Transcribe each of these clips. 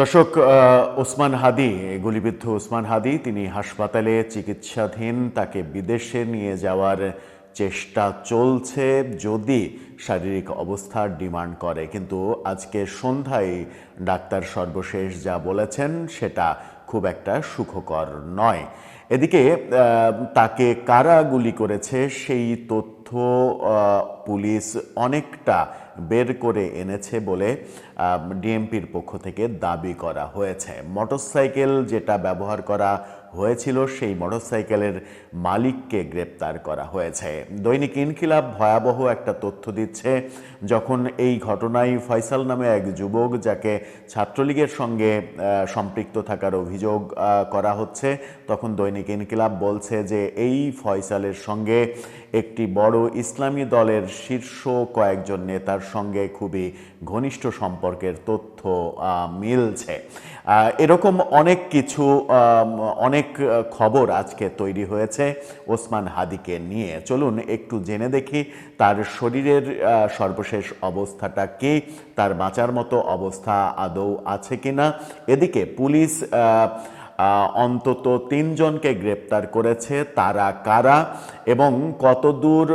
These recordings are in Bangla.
দর্শক ওসমান হাদি, গুলিবিদ্ধ ওসমান হাদি, তিনি হাসপাতালে চিকিৎসাধীন, তাকে বিদেশে নিয়ে যাওয়ার চেষ্টা চলছে যদি শারীরিক অবস্থার ডিমান্ড করে। কিন্তু আজকে সন্ধ্যায় ডাক্তার সর্বশেষ যা বলেছেন, সেটা খুব একটা সুখকর নয়। এদিকে তাকে কারা গুলি করেছে সেই তথ্য পুলিশ অনেকটা বের করে এনেছে বলে ডিএমপির পক্ষ থেকে দাবি করা হয়েছে। মোটরসাইকেল যেটা ব্যবহার করা হয়েছিল, সেই মোটরসাইকেলের মালিককে গ্রেপ্তার করা হয়েছে। দৈনিক ইনকিলাব ভয়াবহ একটা তথ্য দিচ্ছে, যখন এই ঘটনায় ফয়সাল নামে এক যুবক, যাকে ছাত্রলীগের সঙ্গে সম্পৃক্ত থাকার অভিযোগ করা হচ্ছে, তখন দৈনিক ইনকিলাব বলছে যে এই ফয়সালের সঙ্গে একটি বড় ইসলামী দলের শীর্ষ কয়েকজন নেতার সঙ্গে খুবই ঘনিষ্ঠ সম্পর্কের তথ্য মিলছে। এরকম অনেক কিছু অনেক খবর আজকে তৈরি হয়েছে ওসমান হাদিকে নিয়ে। চলুন একটু জেনে দেখি তার শরীরের সর্বশেষ অবস্থাটা কি, তার বাঁচার মতো অবস্থা আদৌ আছে কিনা। এদিকে পুলিশ অন্তত তিনজনকে গ্রেপ্তার করেছে। তারা কারা এবং কতদূর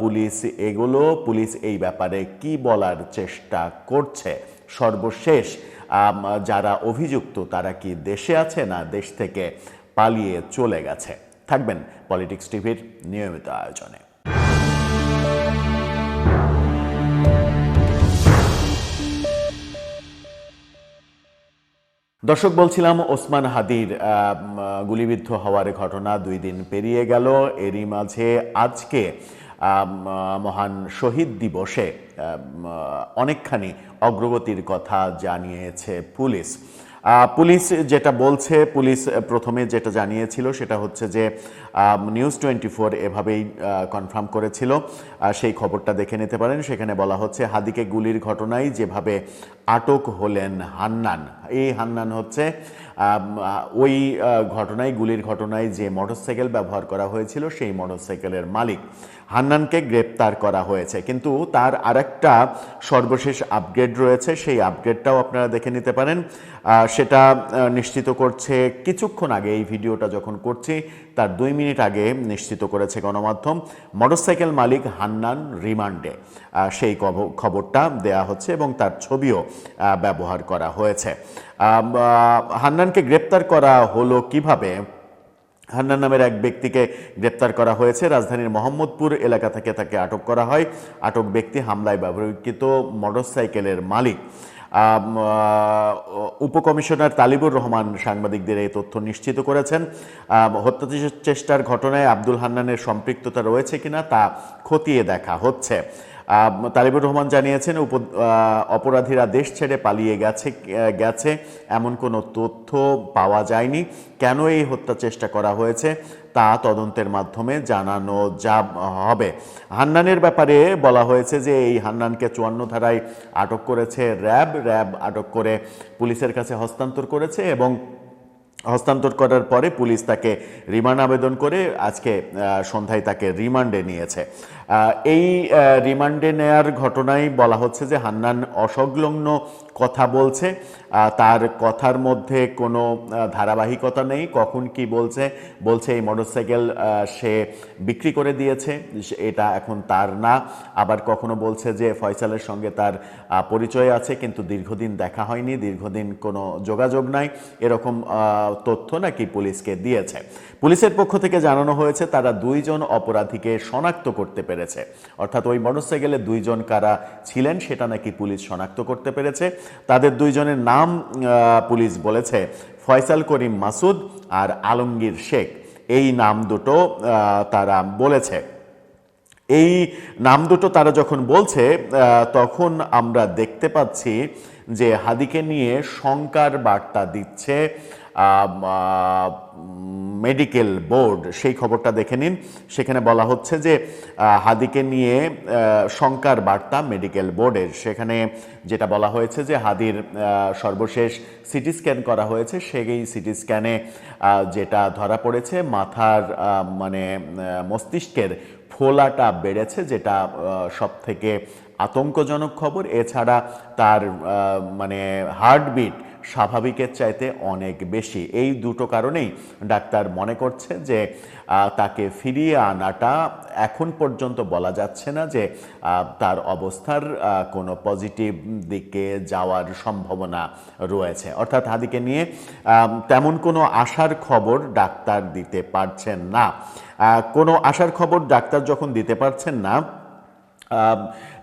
পুলিশ এগুলো, পুলিশ এই ব্যাপারে কি বলার চেষ্টা করছে? সর্বশেষ যারা অভিযুক্ত, তারা কি দেশে আছে না দেশ থেকে পালিয়ে চলে গেছে? থাকবেন পলিটিক্স টিভির নিয়মিত আয়োজনে। দর্শক, বলছিলাম ওসমান হাদির গুলিবিদ্ধ হওয়ার ঘটনা দুই দিন পেরিয়ে গেল। এরই মাঝে আজকে মহান শহীদ দিবসে অনেকখানি অগ্রগতির কথা জানিয়েছে পুলিশ। পুলিশ যেটা বলছে, পুলিশ প্রথমে যেটা জানিয়েছিল সেটা হচ্ছে যে নিউজ টোয়েন্টি ফোর এভাবেই কনফার্ম করেছিল। সেই খবরটা দেখে নিতে পারেন। সেখানে বলা হচ্ছে, হাদিকে গুলির ঘটনায় যেভাবে আটক হলেন হান্নান এই হান্নান হচ্ছে ওই ঘটনায়, গুলির ঘটনায় যে মোটরসাইকেল ব্যবহার করা হয়েছিল, সেই মোটরসাইকেলের মালিক হান্নানকে গ্রেপ্তার করা হয়েছে। কিন্তু তার আরেকটা সর্বশেষ আপগ্রেড রয়েছে, সেই আপগ্রেডটাও আপনারা দেখে নিতে পারেন। সেটা নিশ্চিত করছে কিছুক্ষণ আগে এই ভিডিওটা যখন করছি তার দুই মিনিট আগে নিশ্চিত করেছে গণমাধ্যম মোটরসাইকেল মালিক হান্নান রিমান্ডে। সেই খবরটা দেয়া হচ্ছে এবং তার ছবিও ব্যবহার করা হয়েছে। হান্নানকে গ্রেপ্তার করা হলো কীভাবে? হান্নান নামের এক ব্যক্তিকে গ্রেপ্তার করা হয়েছে। রাজধানীর মোহাম্মদপুর এলাকা থেকে তাকে আটক করা হয়। আটক ব্যক্তি হামলায় ব্যবহৃত মোটরসাইকেলের মালিক। উপকমিশনার তালিবুর রহমান সাংবাদিকদের এই তথ্য নিশ্চিত করেছেন। হত্যা চেষ্টার ঘটনায় আব্দুল হান্নানের সম্পৃক্ততা রয়েছে কিনা তা খতিয়ে দেখা হচ্ছে। তালিবুর রহমান জানিয়েছেন, উপ অপরাধীরা দেশ ছেড়ে পালিয়ে গেছে গেছে, এমন কোনো তথ্য পাওয়া যায়নি। কেন এই হত্যা চেষ্টা করা হয়েছে তা তদন্তের মাধ্যমে জানানো যা, হবে। হান্নানের ব্যাপারে বলা হয়েছে যে, এই হান্নানকে চুয়ান্ন ধারায় আটক করেছে র্যাব। র্যাব আটক করে পুলিশের কাছে হস্তান্তর করেছে এবং হস্তান্তর করার পরে পুলিশ তাকে রিমান্ড আবেদন করে আজকে সন্ধ্যায় তাকে রিমান্ডে নিয়েছে। এই রিমান্ডে নেয়ার ঘটনায় বলা হচ্ছে যে হান্নান অসংলগ্ন কথা বলছে। তার কথার মধ্যে কোনো ধারাবাহিকতা নেই। কখন কি বলছে? বলছে এই মোটরসাইকেল সে বিক্রি করে দিয়েছে। এটা এখন তার না। আবার কখনো বলছে যে ফয়সালের সঙ্গে তার পরিচয় আছে, কিন্তু দীর্ঘদিন দেখা হয়নি। দীর্ঘদিন কোনো যোগাযোগ নাই। এরকম তথ্য নাকি পুলিশকে দিয়েছে। পুলিশের পক্ষ থেকে জানানো হয়েছে, তারা দুইজন অপরাধীকে শনাক্ত করতে পেরেছে। অর্থাৎ ওই মোটরসাইকেলে দুইজন কারা ছিলেন, সেটা নাকি পুলিশ শনাক্ত করতে পেরেছে। তাদের দুইজনের নাম পুলিশ বলেছে ফয়সাল করিম মাসুদ আর আলমগীর শেখ। এই নাম দুটো তারা বলেছে। এই নাম দুটো তারা যখন বলছে তখন আমরা দেখতে পাচ্ছি যে হাদিকে নিয়ে শঙ্কার বার্তা দিচ্ছে মেডিকেল বোর্ড, সেই খবরটা দেখে নিন। সেখানে বলা হচ্ছে যে হাদিকে নিয়ে শঙ্কার বার্তা মেডিকেল বোর্ডের। সেখানে যেটা বলা হয়েছে যে, হাদির সর্বশেষ সিটি স্ক্যান করা হয়েছে। সেই সিটি স্ক্যানে যেটা ধরা পড়েছে, মাথার মানে মস্তিষ্কের ফোলাটা বেড়েছে, যেটা সব থেকে আতঙ্কজনক খবর। এছাড়া তার মানে হার্টবিট স্বাভাবিকের চাইতে অনেক বেশি। এই দুটো কারণেই ডাক্তার মনে করছে যে তাকে ফিরিয়ে আনাটা এখন পর্যন্ত বলা যাচ্ছে না যে তার অবস্থার কোনো পজিটিভ দিকে যাওয়ার সম্ভাবনা রয়েছে। অর্থাৎ হাদিকে নিয়ে তেমন কোনো আশার খবর ডাক্তার দিতে পারছেন না। কোনো আশার খবর ডাক্তার যখন দিতে পারছেন না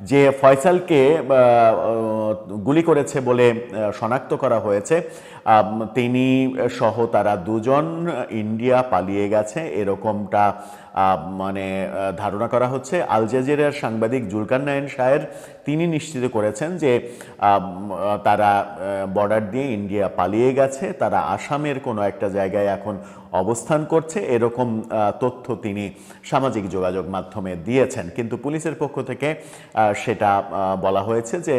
যে ফয়সালকে গুলি করেছে বলে শনাক্ত করা হয়েছে। তিনি সহ তারা দুজন ইন্ডিয়া পালিয়ে গেছে। এরকমটা মানে ধারণা করা হচ্ছে। আল জাজিরার সাংবাদিক জুলকার নায়ন শাহের তিনি নিশ্চিত করেছেন যে তারা বর্ডার দিয়ে ইন্ডিয়া পালিয়ে গেছে। তারা আসামের কোনো একটা জায়গায় এখন অবস্থান করছে। এরকম তথ্য তিনি সামাজিক যোগাযোগ মাধ্যমে দিয়েছেন। কিন্তু পুলিশের পক্ষ থেকে সেটা বলা হয়েছে যে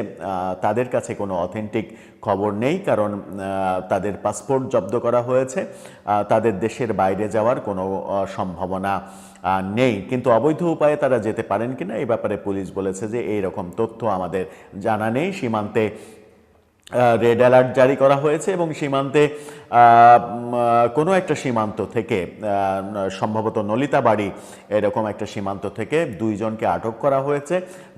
তাদের কাছে কোনো অথেন্টিক খবর নেই। কারণ তাদের পাসপোর্ট জব্দ করা হয়েছে। তাদের দেশের বাইরে যাওয়ার কোনো সম্ভাবনা নেই। কিন্তু অবৈধ উপায়ে তারা যেতে পারেন কিনা এই ব্যাপারে পুলিশ বলেছে যে এই রকম তথ্য আমাদের জানা নেই। সীমান্তে রেড অ্যালার্ট জারি করা হয়েছে এবং সীমান্তে কোনো একটা সীমান্ত থেকে সম্ভবত নলিতাবাড়ি এরকম একটা সীমান্ত থেকে দুইজনকে আটক করা হয়েছে,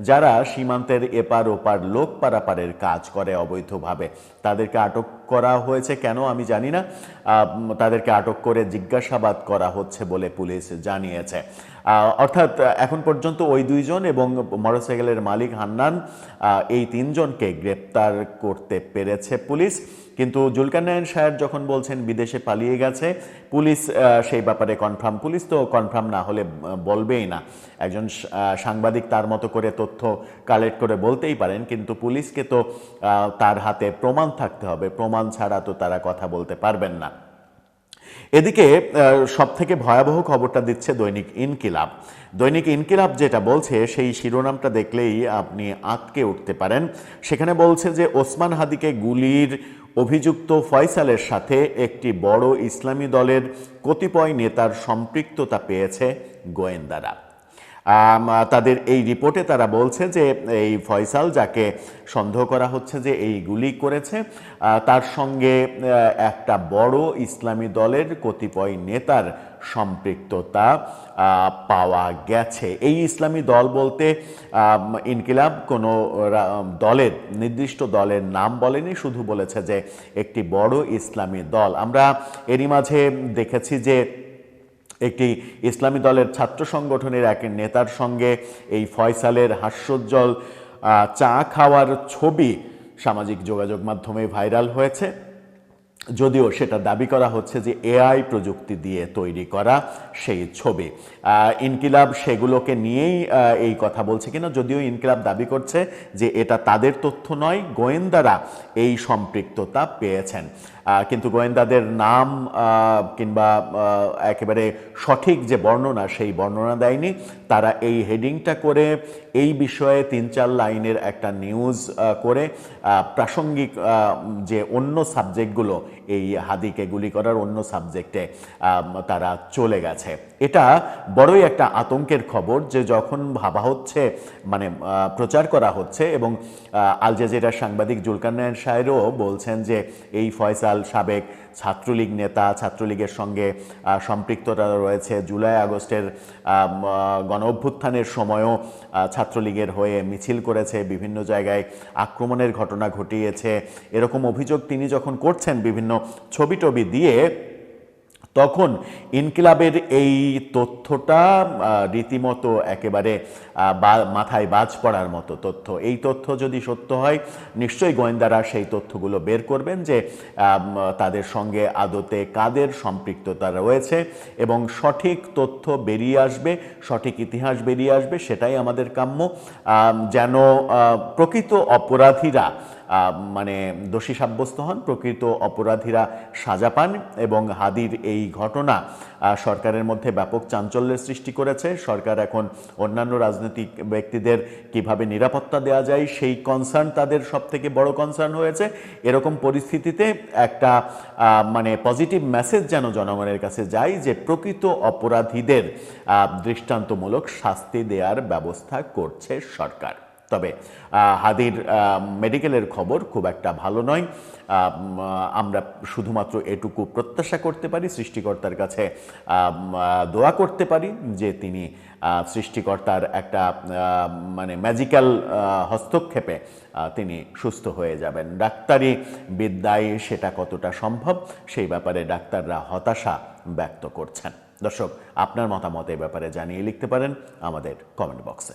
যারা সীমান্তের এপার ওপার লোক পারাপারের কাজ করে অবৈধভাবে। তাদেরকে আটক করা হয়েছে কেন আমি জানি না। তাদেরকে আটক করে জিজ্ঞাসাবাদ করা হচ্ছে বলে পুলিশ জানিয়েছে। অর্থাৎ এখন পর্যন্ত ওই দুইজন এবং মোটরসাইকেলের মালিক হান্নান এই তিনজনকে গ্রেপ্তার করতে পেরেছে পুলিশ। কিন্তু জুলকারনায়ন সাহেব যখন বলছেন বিদেশে পালিয়ে গেছে, পুলিশ সেই ব্যাপারে কনফার্ম পুলিশ তো কনফার্ম না হলে বলবেই না। একজন সাংবাদিক তার মতো করে তথ্য কালেক্ট করে বলতেই পারেন, কিন্তু পুলিশকে তো তার হাতে প্রমাণ থাকতে হবে। প্রমাণ ছাড়া তো তারা কথা বলতে পারবেন না। এদিকে সব থেকে ভয়াবহ খবরটা দিচ্ছে দৈনিক ইনকিলাব। দৈনিক ইনকিলাব যেটা বলছে, সেই শিরোনামটা দেখলেই আপনি আঁতকে উঠতে পারেন। সেখানে বলছে যে, ওসমান হাদিকে গুলির অভিযুক্ত ফয়সালের সাথে একটি বড় ইসলামী দলের কতিপয় নেতার সম্পৃক্ততা পেয়েছে গোয়েন্দারা। তাদের এই রিপোর্টে তারা বলছে যে এই ফয়সাল যাকে সন্দেহ করা হচ্ছে যে এই গুলি করেছে তার সঙ্গে একটা বড় ইসলামী দলের কতিপয় নেতার সম্পৃক্ততা পাওয়া গেছে। এই ইসলামী দল বলতে ইনকিলাব কোনো দলের, নির্দিষ্ট দলের নাম বলেনি, শুধু বলেছে যে একটি বড় ইসলামী দল। আমরা এরই মাঝে দেখেছি যে একটি ইসলামী দলের ছাত্র সংগঠনের এক নেতার সঙ্গে এই ফয়সালের হাস্যোজ্জ্বল চা খাওয়ার ছবি সামাজিক যোগাযোগ মাধ্যমে ভাইরাল হয়েছে। যদিও সেটা দাবি করা হচ্ছে যে এআই প্রযুক্তি দিয়ে তৈরি করা সেই ছবি। ইনকিলাব সেগুলোকে নিয়েই এই কথা বলছে কিনা, যদিও ইনকিলাব দাবি করছে যে এটা তাদের তথ্য নয়, গোয়েন্দারা এই সম্পৃক্ততা পেয়েছেন। কিন্তু গোয়েন্দাদের নাম কিংবা একেবারে সঠিক যে বর্ণনা, সেই বর্ণনা দেয়নি। তারা এই হেডিংটা করে, এই বিষয়ে তিন চার লাইনের একটা নিউজ করে প্রাসঙ্গিক যে অন্য সাবজেক্টগুলো এই হাদিকে গুলি করার অন্য সাবজেক্টে তারা চলে গেছে। এটা বড়ই একটা আতঙ্কের খবর যে যখন ভাবা হচ্ছে মানে প্রচার করা হচ্ছে এবং আল জাজিরার সাংবাদিক জুলকারনায়ন সাহেরও বলছেন যে এই ফয়সাল সাবেক ছাত্রলীগ নেতা, ছাত্রলীগের সঙ্গে সম্পৃক্ততা রয়েছে। জুলাই আগস্টের গণ অভ্যুত্থানের সময়ও ছাত্রলীগের হয়ে মিছিল করেছে, বিভিন্ন জায়গায় আক্রমণের ঘটনা ঘটিয়েছে। এরকম অভিযোগ তিনি যখন করছেন বিভিন্ন ছবি টবি দিয়ে তখন ইনকিলাবের এই তথ্যটা রীতিমতো একেবারে মাথায় বাজ পড়ার মতো তথ্য। এই তথ্য যদি সত্য হয়, নিশ্চয়ই গোয়েন্দারা সেই তথ্যগুলো বের করবেন যে তাদের সঙ্গে আদতে কাদের সম্পৃক্ততা রয়েছে এবং সঠিক তথ্য বেরিয়ে আসবে, সঠিক ইতিহাস বেরিয়ে আসবে, সেটাই আমাদের কাম্য। যেন প্রকৃত অপরাধীরা মানে দোষী সাব্যস্ত হন, প্রকৃত অপরাধীরা সাজা পান এবং হাদির এই ঘটনা সরকারের মধ্যে ব্যাপক চাঞ্চল্যের সৃষ্টি করেছে। সরকার এখন অন্যান্য রাজনৈতিক ব্যক্তিদের কীভাবে নিরাপত্তা দেওয়া যায়, সেই কনসার্ন তাদের সব থেকে বড় কনসার্ন হয়েছে। এরকম পরিস্থিতিতে একটা মানে পজিটিভ মেসেজ যেন জনগণের কাছে যায় যে প্রকৃত অপরাধীদের দৃষ্টান্তমূলক শাস্তি দেওয়ার ব্যবস্থা করছে সরকার। তবে হাদির মেডিকেলের খবর খুব একটা ভালো নয়। আমরা শুধুমাত্র এটুকু প্রত্যাশা করতে পারি, সৃষ্টিকর্তার কাছে দোয়া করতে পারি যে তিনি সৃষ্টিকর্তার একটা মানে ম্যাজিক্যাল হস্তক্ষেপে তিনি সুস্থ হয়ে যাবেন। ডাক্তারি বিদ্যায় সেটা কতটা সম্ভব, সেই ব্যাপারে ডাক্তাররা হতাশা ব্যক্ত করছেন। দর্শক, আপনার মতামত এই ব্যাপারে জানিয়ে লিখতে পারেন আমাদের কমেন্ট বক্সে